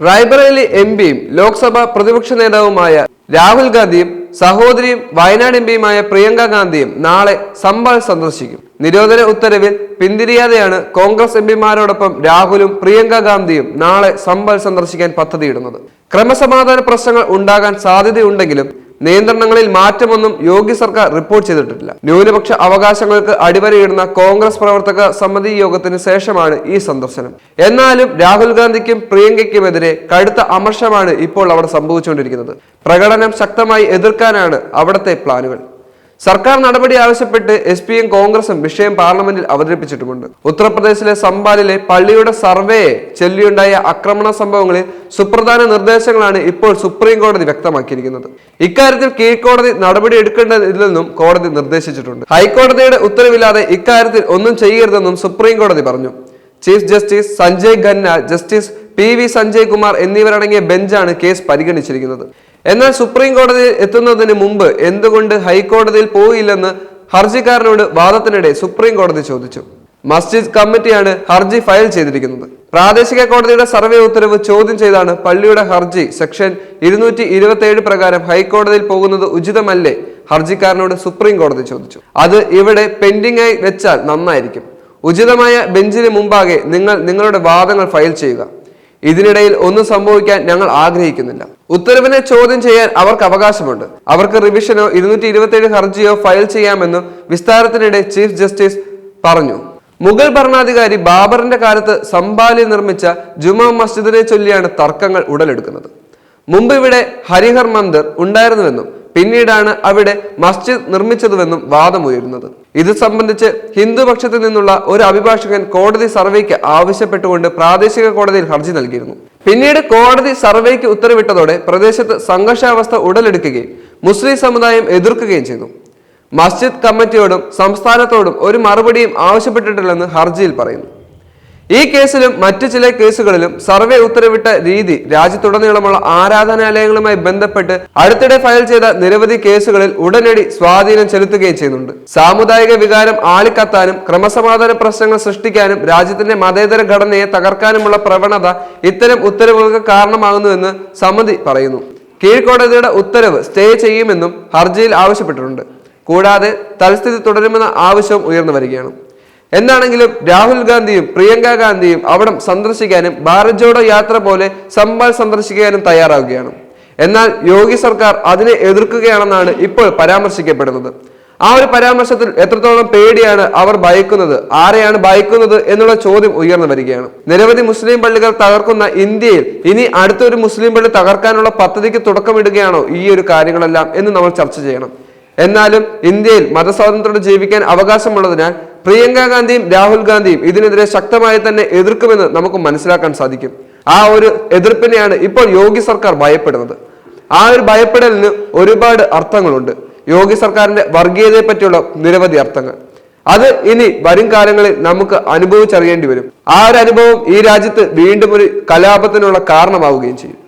Raebareli M പിയും ലോക്സഭാ പ്രതിപക്ഷ നേതാവുമായ രാഹുൽ ഗാന്ധിയും സഹോദരിയും വയനാട് എം പിയുമായ പ്രിയങ്ക ഗാന്ധിയും നാളെ സമ്പൽ സന്ദർശിക്കും. നിരോധന ഉത്തരവിൽ പിന്തിരിയാതെയാണ് കോൺഗ്രസ് എം പിമാരോടൊപ്പം രാഹുലും പ്രിയങ്ക ഗാന്ധിയും നാളെ സമ്പൽ സന്ദർശിക്കാൻ പദ്ധതിയിടുന്നത്. ക്രമസമാധാന പ്രശ്നങ്ങൾ ഉണ്ടാകാൻ സാധ്യതയുണ്ടെങ്കിലും നിയന്ത്രണങ്ങളിൽ മാറ്റമൊന്നും യോഗി സർക്കാർ റിപ്പോർട്ട് ചെയ്തിട്ടില്ല. ന്യൂനപക്ഷ അവകാശങ്ങൾക്ക് അടിവരയിടുന്ന കോൺഗ്രസ് പ്രവർത്തക സമിതി യോഗത്തിന് ശേഷമാണ് ഈ സന്ദർശനം. എന്നാലും രാഹുൽ ഗാന്ധിക്കും പ്രിയങ്കയ്ക്കുമെതിരെ കടുത്ത അമർഷമാണ് ഇപ്പോൾ അവിടെ സംഭവിച്ചുകൊണ്ടിരിക്കുന്നത്. പ്രകടനം ശക്തമായി എതിർക്കാനാണ് അവിടുത്തെ പ്ലാനുകൾ. സർക്കാർ നടപടി ആവശ്യപ്പെട്ട് എസ് പിയും കോൺഗ്രസും വിഷയം പാർലമെന്റിൽ അവതരിപ്പിച്ചിട്ടുമുണ്ട്. ഉത്തർപ്രദേശിലെ സംബാലിലെ പള്ളിയുടെ സർവേയെ ചൊല്ലിയുണ്ടായ ആക്രമണ സംഭവങ്ങളിൽ സുപ്രധാന നിർദ്ദേശങ്ങളാണ് ഇപ്പോൾ സുപ്രീം കോടതി വ്യക്തമാക്കിയിരിക്കുന്നത്. ഇക്കാര്യത്തിൽ കീഴ്ക്കോടതി നടപടി എടുക്കേണ്ടതില്ലെന്നും കോടതി നിർദ്ദേശിച്ചിട്ടുണ്ട്. ഹൈക്കോടതിയുടെ ഉത്തരവില്ലാതെ ഇക്കാര്യത്തിൽ ഒന്നും ചെയ്യരുതെന്നും സുപ്രീം കോടതി പറഞ്ഞു. Chief justice Sanjay Khanna justice P V Sanjay Kumar എന്നിവരടങ്ങിയ ബെഞ്ചാണ് കേസ് പരിഗണിച്ചിരിക്കുന്നത്. എന്നാൽ സുപ്രീം കോടതിയിൽ എത്തുന്നതിന് മുമ്പ് എന്തുകൊണ്ട് ഹൈക്കോടതിയിൽ പോയില്ലെന്ന് ഹർജിക്കാരനോട് വാദത്തിനിടെ സുപ്രീം കോടതി ചോദിച്ചു. മസ്ജിദ് കമ്മിറ്റിയാണ് ഹർജി ഫയൽ ചെയ്തിരിക്കുന്നത്. പ്രാദേശിക കോടതിയുടെ സർവേ ഉത്തരവ് ചോദ്യം ചെയ്താണ് പള്ളിയുടെ ഹർജി സെക്ഷൻ ഇരുന്നൂറ്റി ഇരുപത്തി പ്രകാരം ഹൈക്കോടതിയിൽ പോകുന്നത് ഉചിതമല്ലേ? ഹർജിക്കാരനോട് സുപ്രീം കോടതി ചോദിച്ചു. അത് ഇവിടെ പെൻഡിംഗ് ആയി വെച്ചാൽ നന്നായിരിക്കും. ഉചിതമായ ബെഞ്ചിന് മുമ്പാകെ നിങ്ങൾ നിങ്ങളുടെ വാദങ്ങൾ ഫയൽ ചെയ്യുക. ഇതിനിടയിൽ ഒന്നും സംഭവിക്കാൻ ഞങ്ങൾ ആഗ്രഹിക്കുന്നില്ല. ഉത്തരവിനെ ചോദ്യം ചെയ്യാൻ അവർക്ക് അവകാശമുണ്ട്. അവർക്ക് റിവിഷനോ ഇരുന്നൂറ്റി ഇരുപത്തിയേഴ് ഹർജിയോ ഫയൽ ചെയ്യാമെന്നും വിസ്താരത്തിനിടെ ചീഫ് ജസ്റ്റിസ് പറഞ്ഞു. മുഗൾ ഭരണാധികാരി ബാബറിന്റെ കാലത്ത് സംബാലി നിർമ്മിച്ച ജുമാ മസ്ജിദിനെ ചൊല്ലിയാണ് തർക്കങ്ങൾ ഉടലെടുക്കുന്നത്. മുമ്പ് ഇവിടെ ഹരിഹർ മന്ദിർ ഉണ്ടായിരുന്നുവെന്നും പിന്നീടാണ് അവിടെ മസ്ജിദ് നിർമ്മിച്ചതുവെന്നും വാദമുയരുന്നത്. ഇത് സംബന്ധിച്ച് ഹിന്ദുപക്ഷത്തിൽ നിന്നുള്ള ഒരു അഭിഭാഷകൻ കോടതി സർവേക്ക് ആവശ്യപ്പെട്ടുകൊണ്ട് പ്രാദേശിക കോടതിയിൽ ഹർജി നൽകിയിരുന്നു. പിന്നീട് കോടതി സർവേക്ക് ഉത്തരവിട്ടതോടെ പ്രദേശത്ത് സംഘർഷാവസ്ഥ ഉടലെടുക്കുകയും മുസ്ലിം സമുദായം എതിർക്കുകയും ചെയ്തു. മസ്ജിദ് കമ്മിറ്റിയോടും സംസ്ഥാനത്തോടും ഒരു മറുപടിയും ആവശ്യപ്പെട്ടിട്ടില്ലെന്ന് ഹർജിയിൽ പറയുന്നു. ഈ കേസിലും മറ്റു ചില കേസുകളിലും സർവേ ഉത്തരവിട്ട രീതി രാജ്യത്തുടനീളമുള്ള ആരാധനാലയങ്ങളുമായി ബന്ധപ്പെട്ട് അടുത്തിടെ ഫയൽ ചെയ്ത നിരവധി കേസുകളിൽ ഉടനടി സ്വാധീനം ചെലുത്തുകയും ചെയ്യുന്നുണ്ട്. സാമുദായിക വികാരം ആളിക്കത്താനും ക്രമസമാധാന പ്രശ്നങ്ങൾ സൃഷ്ടിക്കാനും രാജ്യത്തിന്റെ മതേതര ഘടനയെ തകർക്കാനുമുള്ള പ്രവണത ഇത്തരം ഉത്തരവുകൾക്ക് കാരണമാകുന്നുവെന്ന് സമിതി പറയുന്നു. കീഴ്ക്കോടതിയുടെ ഉത്തരവ് സ്റ്റേ ചെയ്യുമെന്നും ഹർജിയിൽ ആവശ്യപ്പെട്ടിട്ടുണ്ട്. കൂടാതെ തൽസ്ഥിതി തുടരുമെന്ന ആവശ്യവും ഉയർന്നു വരികയാണ്. എന്താണെങ്കിലും രാഹുൽ ഗാന്ധിയും പ്രിയങ്ക ഗാന്ധിയും അവിടം സന്ദർശിക്കാനും ഭാരത് ജോഡോ യാത്ര പോലെ സംബാൽ സന്ദർശിക്കാനും തയ്യാറാവുകയാണ്. എന്നാൽ യോഗി സർക്കാർ അതിനെ എതിർക്കുകയാണെന്നാണ് ഇപ്പോൾ പരാമർശിക്കപ്പെടുന്നത്. ആ ഒരു പരാമർശത്തിൽ എത്രത്തോളം പേടിയാണ് അവർ ഭയക്കുന്നത് ആരെയാണ് ഭയക്കുന്നത് എന്നുള്ള ചോദ്യം ഉയർന്നു വരികയാണ്. നിരവധി മുസ്ലിം പള്ളികൾ തകർക്കുന്ന ഇന്ത്യയിൽ ഇനി അടുത്തൊരു മുസ്ലിം പള്ളി തകർക്കാനുള്ള പദ്ധതിക്ക് തുടക്കമിടുകയാണോ ഈ ഒരു കാര്യങ്ങളെല്ലാം എന്ന് നമ്മൾ ചർച്ച ചെയ്യണം. എന്നാലും ഇന്ത്യയിൽ മതസ്വാതന്ത്ര്യം ജീവിക്കാൻ അവകാശമുള്ളതിനാൽ പ്രിയങ്ക ഗാന്ധിയും രാഹുൽ ഗാന്ധിയും ഇതിനെതിരെ ശക്തമായി തന്നെ എതിർക്കുമെന്ന് നമുക്ക് മനസ്സിലാക്കാൻ സാധിക്കും. ആ ഒരു എതിർപ്പിനെയാണ് ഇപ്പോൾ യോഗി സർക്കാർ ഭയപ്പെടുന്നത്. ആ ഒരു ഭയപ്പെടലിന് ഒരുപാട് അർത്ഥങ്ങളുണ്ട്. യോഗി സർക്കാരിന്റെ വർഗീയതയെ പറ്റിയുള്ള നിരവധി അർത്ഥങ്ങൾ. അത് ഇനി വരും കാലങ്ങളിൽ നമുക്ക് അനുഭവിച്ചറിയേണ്ടി വരും. ആ ഒരു അനുഭവം ഈ രാജ്യത്ത് വീണ്ടും ഒരു കലാപത്തിനുള്ള കാരണമാവുകയും ചെയ്യും.